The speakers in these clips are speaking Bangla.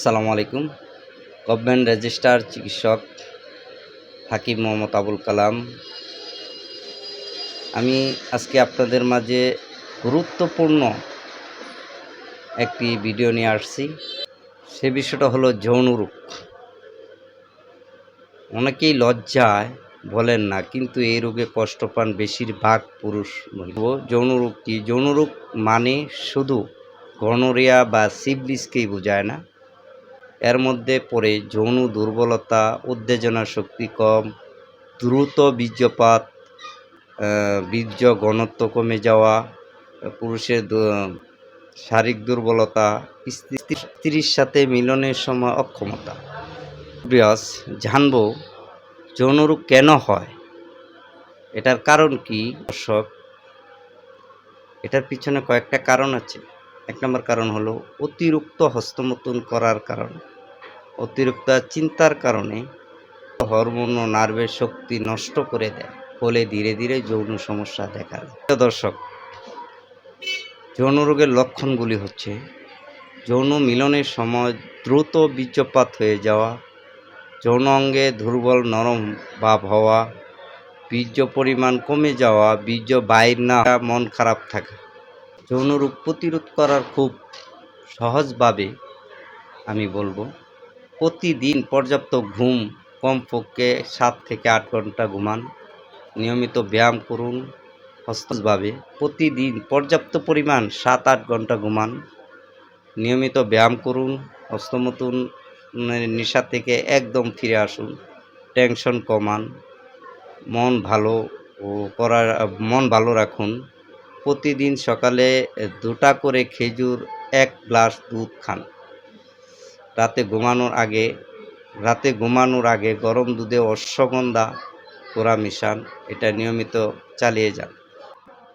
আসসালামু আলাইকুম। গভর্নমেন্ট রেজিস্টার চিকিৎসক হাকিম মোহাম্মদ আবুল কালাম আমি আজকে আপনাদের মাঝে গুরুত্বপূর্ণ একটি ভিডিও নিয়ে আসছি। সে বিষয়টা হলো যৌন রোগ। অনেকেই লজ্জায় বলেন না, কিন্তু এই রোগে কষ্ট পান বেশিরভাগ পুরুষ বলব যৌন রোগ কি? যৌন রোগ মানে শুধু গনোরিয়া বা সিবলিসকেই বোঝায় না এর মধ্যে পড়ে যৌন দুর্বলতা, উত্তেজনা শক্তি কম, দ্রুত বীর্যপাত বীর্য ঘনত্ব কমে যাওয়া, পুরুষের শারীরিক দুর্বলতা, স্ত্রী- স্ত্রীর সাথে মিলনের সময় অক্ষমতা। ব্রিয়াস জানব যৌনরোগ কেন হয়? এটার কারণ কি? দর্শক, এটার পিছনে কয়েকটা কারণ আছে। এক নম্বর কারণ হলো অতিরিক্ত হস্তমতন করার কারণ। অতিরিক্ত চিন্তার কারণে হরমোন ও নার্ভের শক্তি নষ্ট করে দেয়। ফলে ধীরে ধীরে যৌন সমস্যা দেখা দেয়। দর্শক, যৌন রোগের লক্ষণগুলি হচ্ছে যৌন মিলনের সময় দ্রুত বীর্যপাত হয়ে যাওয়া, যৌন অঙ্গে দুর্বল নরম ভাব হওয়া, বীর্য পরিমাণ কমে যাওয়া, বীর্য বাইর না মন খারাপ থাকা। যৌন রোগ প্রতিরোধ করার খুব সহজভাবে আমি বলব প্রতিদিন পর্যাপ্ত ঘুম কমপক্ষে সাত থেকে আট ঘণ্টা ঘুমান। নিয়মিত ব্যায়াম করুন হস্তভাবে। প্রতিদিন পর্যাপ্ত পরিমাণ সাত আট ঘণ্টা ঘুমান। নিয়মিত ব্যায়াম করুন হস্তমতুন নেশা থেকে একদম ফিরে আসুন, টেনশন কমান, মন ভালো ও করার, মন ভালো রাখুন। প্রতিদিন সকালে দুটা করে খেজুর এক গ্লাস দুধ খান। রাতে ঘুমানোর আগে রাতে ঘুমানোর আগে গরম দুধে অশ্বগন্ধা কোরা মিশান এটা নিয়মিত চালিয়ে যান।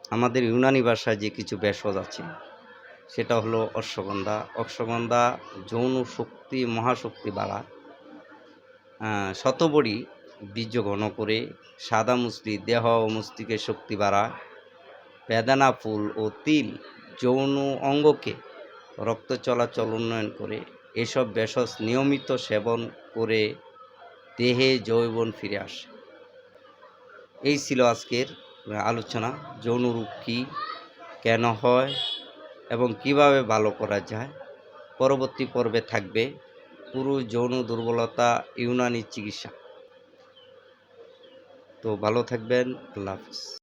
আমাদের ইউনানি ভাষায় যে কিছু ভেষজ আছে সেটা হলো অশ্বগন্ধা। অশ্বগন্ধা যৌন শক্তি মহাশক্তি বাড়ায়। আহ, শতবড়ি বীর্য ঘন করে সাদা মুসলি দেহ ও মস্তিষ্কের শক্তি বাড়ায়। বেদানা ফুল ও তিল যৌন অঙ্গকে রক্ত চলাচল উন্নয়ন করে এসব ভেষজ নিয়মিত সেবন করে দেহে যৌবন ফিরে আসে। এই ছিল আজকের আলোচনা। যৌন রোগ কী, কেন হয়, এবং কীভাবে ভালো করা যায়, পরবর্তী পর্বে থাকবে পুরুষ যৌন দুর্বলতা ইউনানি চিকিৎসা। তো ভালো থাকবেন, আল্লাহ হাফিজ।